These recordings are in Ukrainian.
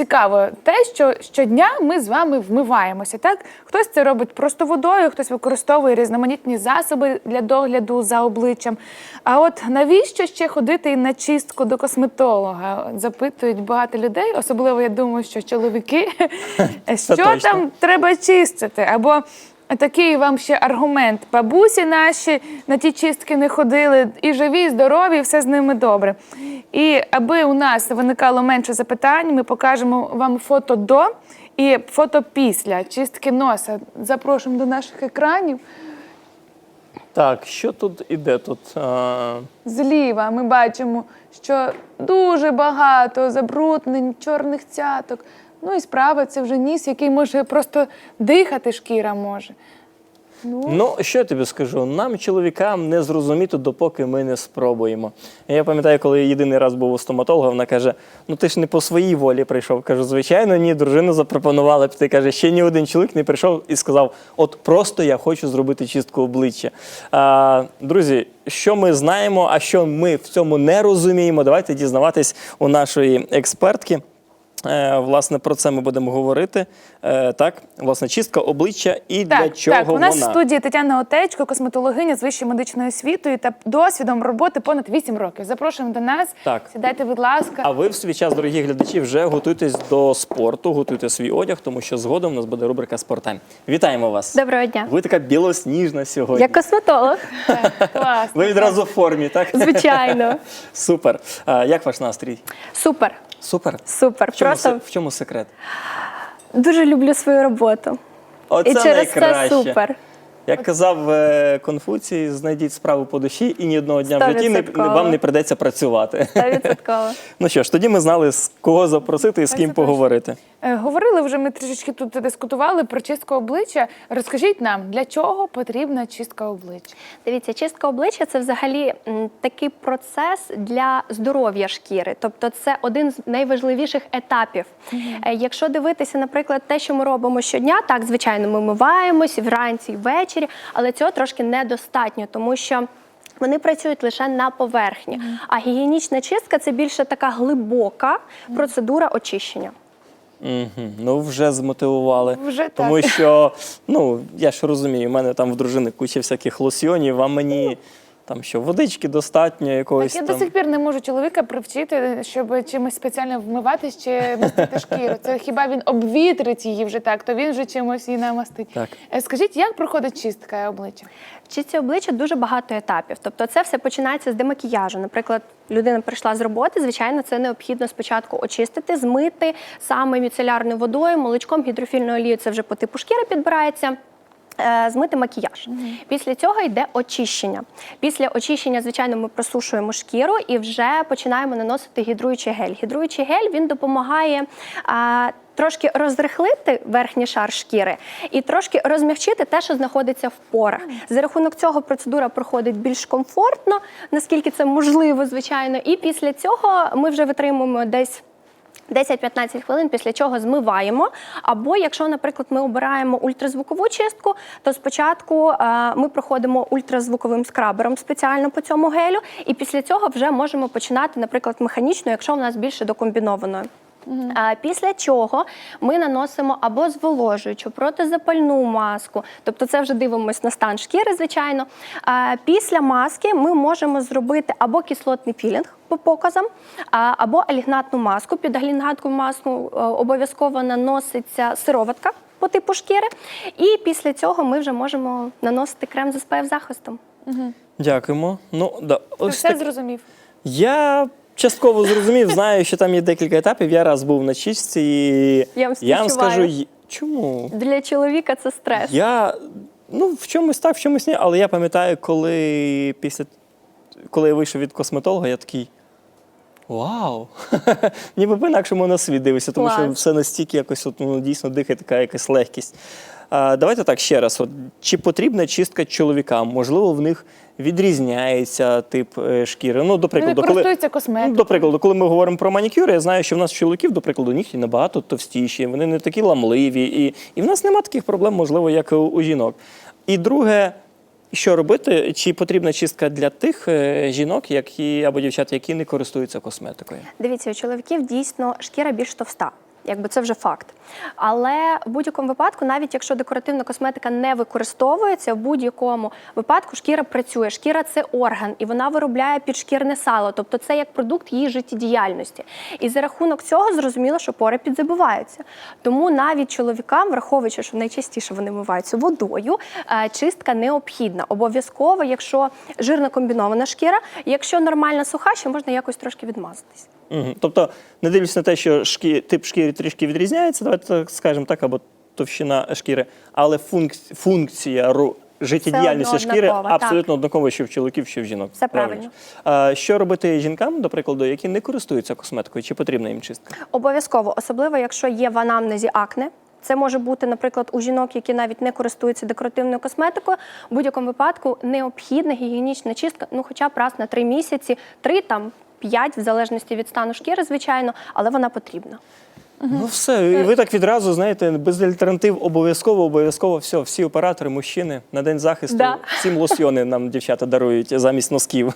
цікаво те, що щодня ми з вами вмиваємося. Так, хтось це робить просто водою, хтось використовує різноманітні засоби для догляду за обличчям. А от навіщо ще ходити на чистку до косметолога? Запитують багато людей, особливо я думаю, що чоловіки, що там треба чистити. Або такий вам ще аргумент. Бабусі наші на ті чистки не ходили, і живі, і здорові, і все з ними добре. І аби у нас виникало менше запитань, ми покажемо вам фото до і фото після чистки носа. Запрошуємо до наших екранів. Так, що тут іде тут? А, Зліва ми бачимо, що дуже багато забруднень, чорних цяток. Ну і справа це вже ніс, який може просто дихати шкіра може. Ну, що я тобі скажу? Нам, чоловікам, не зрозуміти, допоки ми не спробуємо. Я пам'ятаю, коли я єдиний раз був у стоматолога, вона каже: Ну ти ж не по своїй волі прийшов. Кажу, звичайно, ні, дружина запропонувала піти. Каже, ще ні один чоловік не прийшов і сказав: От просто я хочу зробити чистку обличчя. А, друзі, що ми знаємо, а що ми в цьому не розуміємо, давайте дізнаватись у нашої експертки. Е, Власне, про це ми будемо говорити. Е, Так, власне, чистка обличчя і для Так, чого так, у нас вона. в студії Тетяна Отечко, косметологиня з вищою медичною освітою та досвідом роботи понад 8 років. Запрошуємо до нас. Так. Сідайте, будь ласка. А ви в свій час, дорогі глядачі, вже готуйтесь до спорту, готуйте свій одяг, тому що згодом у нас буде рубрика «Спорттайм». Вітаємо вас! Доброго дня. Ви така білосніжна сьогодні. Я косметолог, Так, класно. Ви відразу в формі, так? звичайно. Супер. Як ваш настрій? Супер, Супер. супер. В чому, Просто се- в чому секрет? дуже люблю свою роботу. Оце І через найкраще. це супер. Як казав е, Конфуцій, знайдіть справу по душі, і ні одного дня в житті не, не, Стовідсотково. вам не придеться працювати. Стовідсотково. Ну що ж, тоді ми знали, з кого запросити і з Так, ким поговорити. Е, Говорили вже, ми трішечки тут дискутували про чистку обличчя. Розкажіть нам, для чого потрібна чистка обличчя? Дивіться, чистка обличчя це взагалі м, такий процес для здоров'я шкіри. Тобто, це один з найважливіших етапів. Е, Якщо дивитися, наприклад, те, що ми робимо щодня, так звичайно, ми миваємось вранці і ввечері, але цього трошки недостатньо, тому що. Вони працюють лише на поверхні, а гігієнічна чистка це більше така глибока процедура очищення. Угу. Ну, вже змотивували. Вже так. Тому що, ну, я ж розумію, у мене там в дружини куча всяких лосьйонів, а мені там що, водички достатньо, якогось Так я там. до сих пір не можу чоловіка привчити, щоб чимось спеціально вмиватись чи мастити шкіру. Це хіба він обвітрить її вже так, то він вже чимось її намастить. Так. Е, Скажіть, як проходить чистка обличчя? В чистці обличчя дуже багато етапів. Тобто, це все починається з демакіяжу. Наприклад, людина прийшла з роботи. Звичайно, це необхідно спочатку очистити, змити саме міцелярною водою, молочком, гідрофільною олією. Це вже по типу шкіри підбирається. Е, Змити макіяж. Після цього йде очищення. Після очищення, звичайно, ми просушуємо шкіру і вже починаємо наносити гідруючий гель. Гідруючий гель він допомагає трошки розрихлити верхній шар шкіри і трошки розмягчити те, що знаходиться в порах. За рахунок цього процедура проходить більш комфортно, наскільки це можливо, звичайно. І після цього ми вже витримуємо десь. 10-15 хвилин, після чого змиваємо. Або якщо, наприклад, ми обираємо ультразвукову чистку, то спочатку е, ми проходимо ультразвуковим скрабером спеціально по цьому гелю, і після цього вже можемо починати, наприклад, механічно, якщо в нас більше до А Після чого ми наносимо або зволожуючу протизапальну маску, тобто це вже дивимося на стан шкіри, звичайно. А Після маски ми можемо зробити або кислотний пілінг по показам, або алігнатну маску. Під алігнатну маску е, обов'язково наноситься сироватка по типу шкіри. І після цього ми вже можемо наносити крем з SPF захистом. Дякуємо. Ну, да. Ти Ось все так. зрозумів? Я частково зрозумів, знаю, що там є декілька етапів. Я раз був на чистці і Я вам я вам співчуваю. скажу, й- чому? Для чоловіка це стрес. Я ну в чомусь так, в чомусь ні, але я пам'ятаю, коли після коли я вийшов від косметолога, я такий. Вау! Ніби по-інакшому на світ дивишся, тому що Клас. все настільки якось от, ну, дійсно дихає така якась легкість. Давайте так ще раз. От, чи потрібна чистка чоловікам? Можливо, в них відрізняється тип е, шкіри. Ну, до прикладу, коли, ну, до прикладу, коли ми говоримо про манікюр, я знаю, що в нас чоловіків, до прикладу, нігті набагато товстіші, вони не такі ламливі, і, і в нас немає таких проблем, можливо, як у, у жінок. І друге, що робити? Чи потрібна чистка для тих е, жінок, які або дівчат, які не користуються косметикою? Дивіться, у чоловіків дійсно шкіра більш товста. Якби це вже факт. Але в будь-якому випадку, навіть якщо декоративна косметика не використовується, в будь-якому випадку шкіра працює. Шкіра це орган, і вона виробляє підшкірне сало, тобто це як продукт її життєдіяльності. І за рахунок цього зрозуміло, що пори підзабиваються. Тому навіть чоловікам, враховуючи, що найчастіше вони миваються водою, е, чистка необхідна. Обов'язково, якщо жирна комбінована шкіра, якщо нормальна суха, ще можна якось трошки відмазатись. Угу. Тобто, не дивлячись на те, що шкі... тип шкіри трішки відрізняється, давайте так скажемо так, або товщина шкіри, але функц... функція ру... життєдіяльності шкіри однакова, абсолютно однакова, що в чоловіків, що в жінок. Все правильно. А, що робити жінкам, до прикладу, які не користуються косметикою, чи потрібна їм чистка? Обов'язково, особливо якщо є в анамнезі акне. Це може бути, наприклад, у жінок, які навіть не користуються декоративною косметикою. В будь-якому випадку необхідна гігієнічна чистка, ну хоча б раз на три місяці, три там. П'ять, в залежності від стану шкіри, звичайно, але вона потрібна. Ну все, і ви так відразу знаєте, без альтернатив обов'язково, обов'язково все, всі оператори, мужчини на день захисту, Да. всім лосьйони нам дівчата дарують замість носків.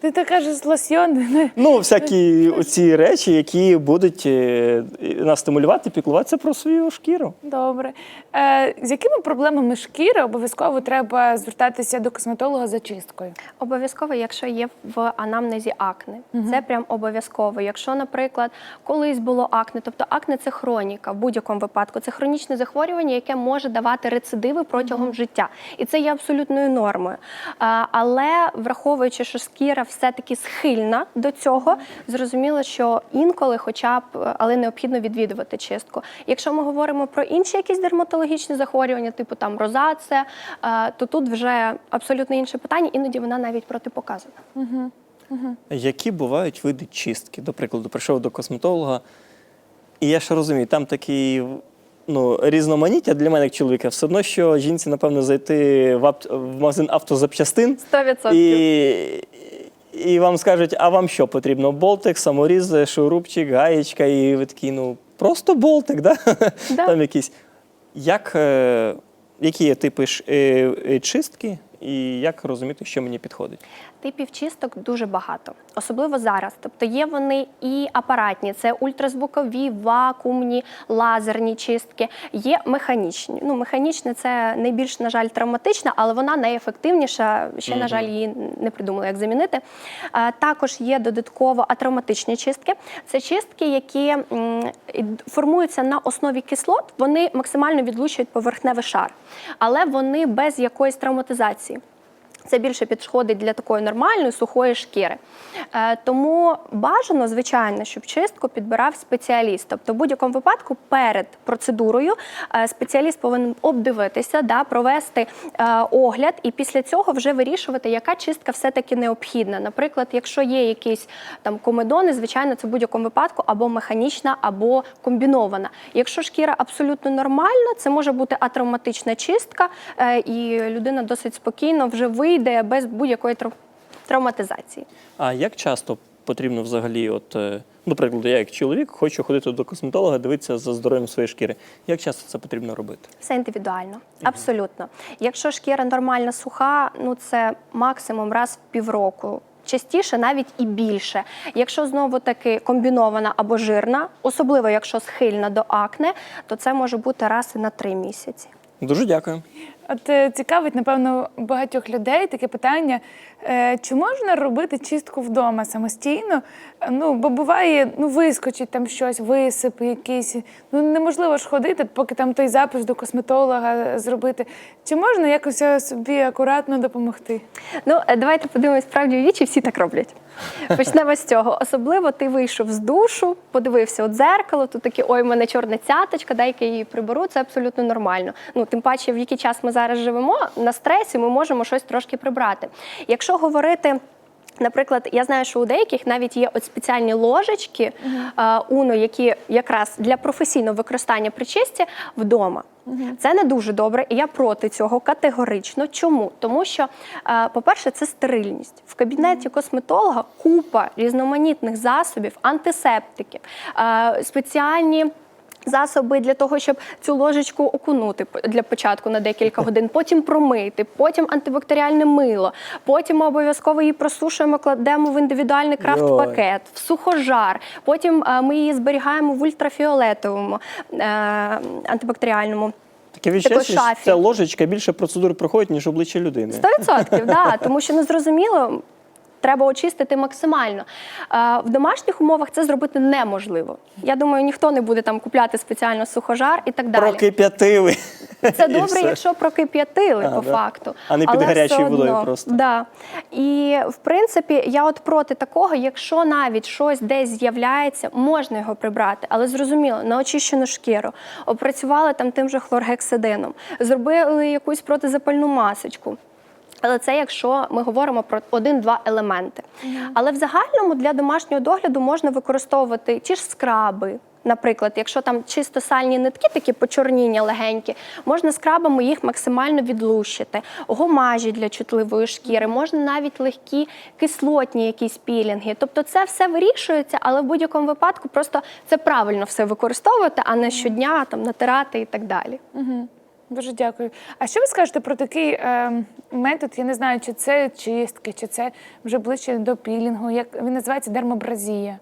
Ти так кажеш лосьйон. Ну, всякі оці речі, які будуть е, нас стимулювати, піклуватися про свою шкіру. Добре. Е, з якими проблемами шкіри обов'язково треба звертатися до косметолога за чисткою? Обов'язково, якщо є в анамнезі акне, це прям обов'язково. Якщо, наприклад, колись було акне, тобто акне це хроніка в будь-якому випадку, це хронічне захворювання, яке може давати рецидиви протягом життя, і це є абсолютною нормою. А, Але враховуючи, що шкіра все-таки схильна до цього, зрозуміло, що інколи, хоча б, але необхідно відвідувати чистку. Якщо ми говоримо про інші якісь дерматологічні захворювання, типу там розація, е, то тут вже абсолютно інше питання, іноді вона навіть протипоказана. Які бувають види чистки? До прикладу, прийшов до косметолога, і я ще розумію, там такий ну, різноманіття для мене, як чоловіка, все одно, що жінці, напевно, зайти в, авт... в магазин автозапчастин 100%. і, і вам скажуть, а вам що потрібно? Болтик, саморіз, шурупчик, гаєчка, і ви такі, ну, просто болтик, да? Да. там якісь. Як, е, які є типи е, е, чистки, і як розуміти, що мені підходить? Типів чисток дуже багато, особливо зараз. Тобто є вони і апаратні, це ультразвукові, вакуумні, лазерні чистки, є механічні. Ну, механічне це найбільш, на жаль, травматична, але вона найефективніша. Ще, на жаль, її не придумали, як замінити. Е, Також є додатково атравматичні чистки. Це чистки, які м, формуються на основі кислот, вони максимально відлучують поверхневий шар, але вони без якоїсь травматизації. Це більше підходить для такої нормальної сухої шкіри. Е, тому бажано, звичайно, щоб чистку підбирав спеціаліст. Тобто, в будь-якому випадку перед процедурою е, спеціаліст повинен обдивитися, да, провести е, огляд і після цього вже вирішувати, яка чистка все-таки необхідна. Наприклад, якщо є якісь там комедони, звичайно, це в будь-якому випадку або механічна, або комбінована. Якщо шкіра абсолютно нормальна, це може бути атравматична чистка, і людина досить спокійно вже вийде без будь-якої трав- травматизації. А як часто потрібно взагалі, от, е, до прикладу, я як чоловік хочу ходити до косметолога, дивитися за здоров'ям своєї шкіри. Як часто це потрібно робити? Все індивідуально, абсолютно. Якщо шкіра нормальна суха, ну це максимум раз в півроку. Частіше навіть і більше. Якщо знову таки комбінована або жирна, особливо якщо схильна до акне, то це може бути раз і на три місяці. Дуже дякую. От е, цікавить, напевно, багатьох людей таке питання: е, чи можна робити чистку вдома самостійно? Ну, бо буває, ну вискочить там щось, висип якийсь. Ну неможливо ж ходити, поки там той запис до косметолога зробити. Чи можна якось е, собі акуратно допомогти? Ну, давайте подивимось справді вічі, всі так роблять. Почнемо з цього. Особливо ти вийшов з душу, подивився у дзеркало, тут такі ой, в мене чорна цяточка, дай-ка її приберу. Це абсолютно нормально. Ну, тим паче, в який час ми зараз живемо, на стресі ми можемо щось трошки прибрати. Якщо говорити. Наприклад, я знаю, що у деяких навіть є от спеціальні ложечки е, уно, які якраз для професійного використання при чисті вдома. Це не дуже добре, і я проти цього категорично. Чому? Тому що, по-перше, це стерильність. В кабінеті косметолога купа різноманітних засобів, антисептиків, спеціальні. Засоби для того, щоб цю ложечку окунути для початку на декілька годин, потім промити, потім антибактеріальне мило, потім ми обов'язково її просушуємо, кладемо в індивідуальний крафт-пакет, в сухожар. Потім е, ми її зберігаємо в ультрафіолетовому е, антибактеріальному. Таке відчуття, що ця ложечка більше процедур проходить, ніж обличчя людини. Сто відсотків, да, тому що незрозуміло. Треба очистити максимально. Е, В домашніх умовах це зробити неможливо. Я думаю, ніхто не буде там купляти спеціально сухожар і так далі. Прокип'ятили. Це добре, все. якщо прокип'ятили по да. факту. А не під Але гарячою водою одно, просто. Да. І в принципі, я от проти такого, якщо навіть щось десь з'являється, можна його прибрати, але зрозуміло, на очищену шкіру, опрацювали там тим же хлоргексидином, зробили якусь протизапальну масочку. Але це якщо ми говоримо про один-два елементи. Але в загальному для домашнього догляду можна використовувати ті ж скраби. Наприклад, якщо там чисто сальні нитки, такі почорніння легенькі, можна скрабами їх максимально відлущити. Гомажі для чутливої шкіри, можна навіть легкі кислотні якісь пілінги. Тобто це все вирішується, але в будь-якому випадку просто це правильно все використовувати, а не щодня там натирати і так далі. Дуже дякую. А що ви скажете про такий е, метод? Я не знаю, чи це чистки, чи це вже ближче до пілінгу, як він називається дермобразія.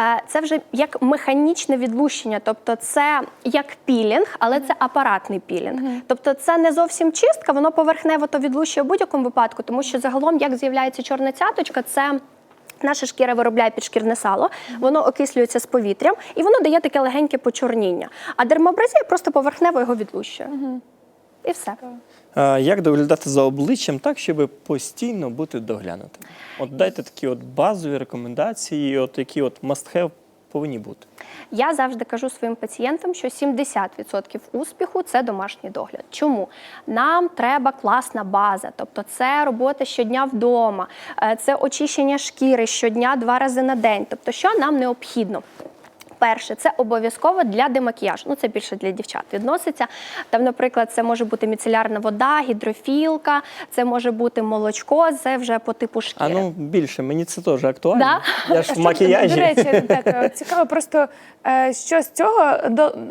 Е, Це вже як механічне відлущення, тобто це як пілінг, але це апаратний пілінг. Тобто це не зовсім чистка, воно поверхнево то відлущує в будь-якому випадку, тому що загалом, як з'являється чорна цяточка, це. Наша шкіра виробляє підшкірне сало, воно окислюється з повітрям і воно дає таке легеньке почорніння. А дермабразія просто поверхнево його відлущує. І все. А, Як доглядати за обличчям так, щоб постійно бути доглянутим? От дайте такі от базові рекомендації, от які от must have повинні бути. Я завжди кажу своїм пацієнтам, що 70% успіху це домашній догляд. Чому? Нам треба класна база, тобто це робота щодня вдома, е, це очищення шкіри щодня два рази на день. Тобто, що нам необхідно? Перше, це обов'язково для демакіяжу. Ну, це більше для дівчат відноситься. Там, наприклад, це може бути міцелярна вода, гідрофілка, це може бути молочко, це вже по типу А ну більше, мені це теж актуально. Да? Я ж А в макіяжі. До речі, так е, цікаво, просто е, що з цього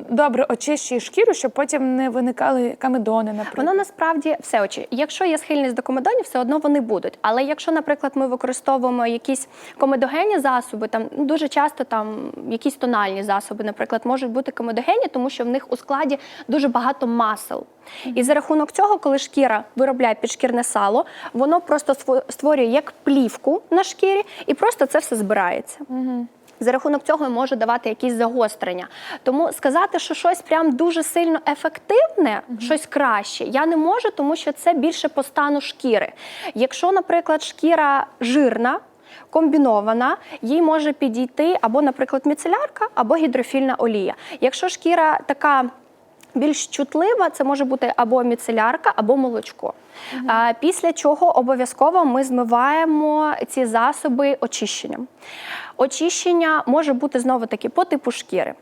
добре очищує шкіру, щоб потім не виникали камедони, наприклад. Воно насправді все очі. Якщо є схильність до комедонів, все одно вони будуть. Але якщо, наприклад, ми використовуємо якісь комедогенні засоби, там ну, дуже часто там якісь тональні засоби, наприклад, можуть бути комедогенні, тому що в них у складі дуже багато масел. І за рахунок цього, коли шкіра виробляє підшкірне сало, воно просто створює як плівку на шкірі, і просто це все збирається. За рахунок цього може давати якісь загострення. Тому сказати, що щось прям дуже сильно ефективне, щось краще, я не можу, тому що це більше по стану шкіри. Якщо, наприклад, шкіра жирна. Комбінована, їй може підійти або, наприклад, міцелярка, або гідрофільна олія. Якщо шкіра така більш чутлива, це може бути або міцелярка, або молочко. А, після чого обов'язково ми змиваємо ці засоби очищенням. Очищення може бути знову таки по типу шкіри.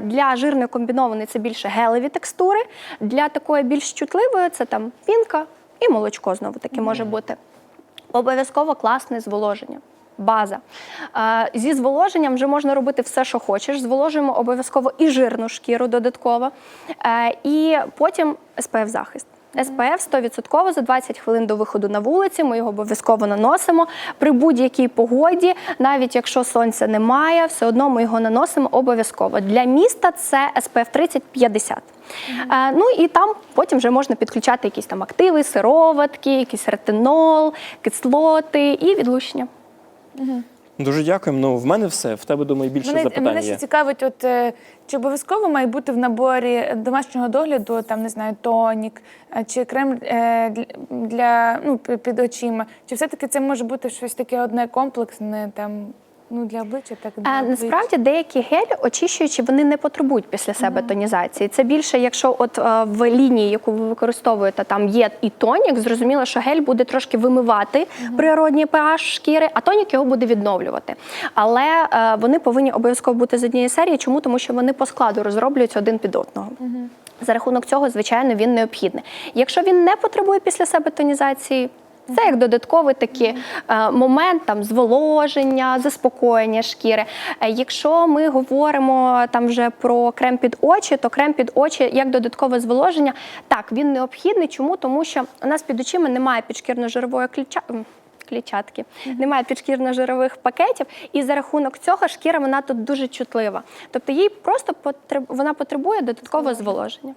Для жирної комбінованої це більше гелеві текстури, для такої більш чутливої це там пінка і молочко знову таки може бути. Обов'язково класне зволоження. База. Зі зволоженням вже можна робити все, що хочеш. Зволожуємо обов'язково і жирну шкіру додатково. Е, І потім SPF SPF 100% за 20 хвилин до виходу на вулиці. Ми його обов'язково наносимо при будь-якій погоді, навіть якщо сонця немає, все одно ми його наносимо обов'язково. Для міста це SPF 30-50. Е, Ну і там потім вже можна підключати якісь там активи, сироватки, якийсь ретинол, кислоти і відлучення. Дуже дякуємо. Ну, в мене все. В тебе, думаю, більше Мене, запитань мене ще є. цікавить, от е, чи обов'язково має бути в наборі домашнього догляду, там не знаю, тонік е, чи крем е, для, для ну, під очима. Чи все-таки це може бути щось таке одне комплексне, там ну для обличчя, так для обличчя? насправді деякі гелі очищуючі вони не потребують після себе тонізації. Це більше, якщо от е, в лінії, яку ви використовуєте, там є і тонік, зрозуміло, що гель буде трошки вимивати природній pH шкіри, а тонік його буде відновлювати. Але е, вони повинні обов'язково бути з однієї серії. Чому? Тому що вони по складу розроблюються один під одного. За рахунок цього, звичайно, він необхідний. Якщо він не потребує після себе тонізації, Це як додатковий такий е, момент там зволоження, заспокоєння шкіри. Е, якщо ми говоримо там вже про крем під очі, то крем під очі як додаткове зволоження, так він необхідний. Чому? Тому що у нас під очима немає підшкірно-жирової клітча- клітчатки, немає підшкірно-жирових пакетів, і за рахунок цього шкіра вона тут дуже чутлива. Тобто їй просто потреб... вона потребує додаткового зволоження.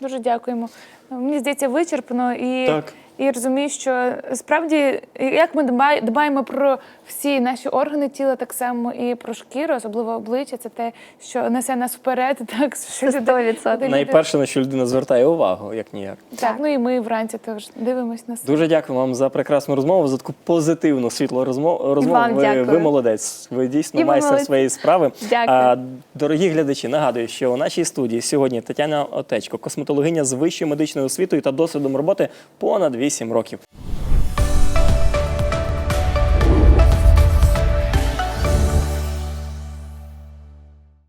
Дуже дякуємо. Мені здається, вичерпно і, Так. І розумію, що справді, як ми дбаємо про всі наші органи тіла, так само і про шкіру, особливо обличчя, це те, що несе нас вперед. Так, що люди- 100%. Найперше, на що людина звертає увагу, як ніяк. Так, ну і ми вранці теж дивимось на себе. Дуже дякую вам за прекрасну розмову, за таку позитивну світлу розмову. розмову. вам ви, дякую. ви молодець. Ви дійсно І майстер молодці. своєї справи. Дякую. А, дорогі глядачі, нагадую, що у нашій студії сьогодні Тетяна Отечко, косметологиня з вищою медичною освітою та досвідом роботи понад 8 років.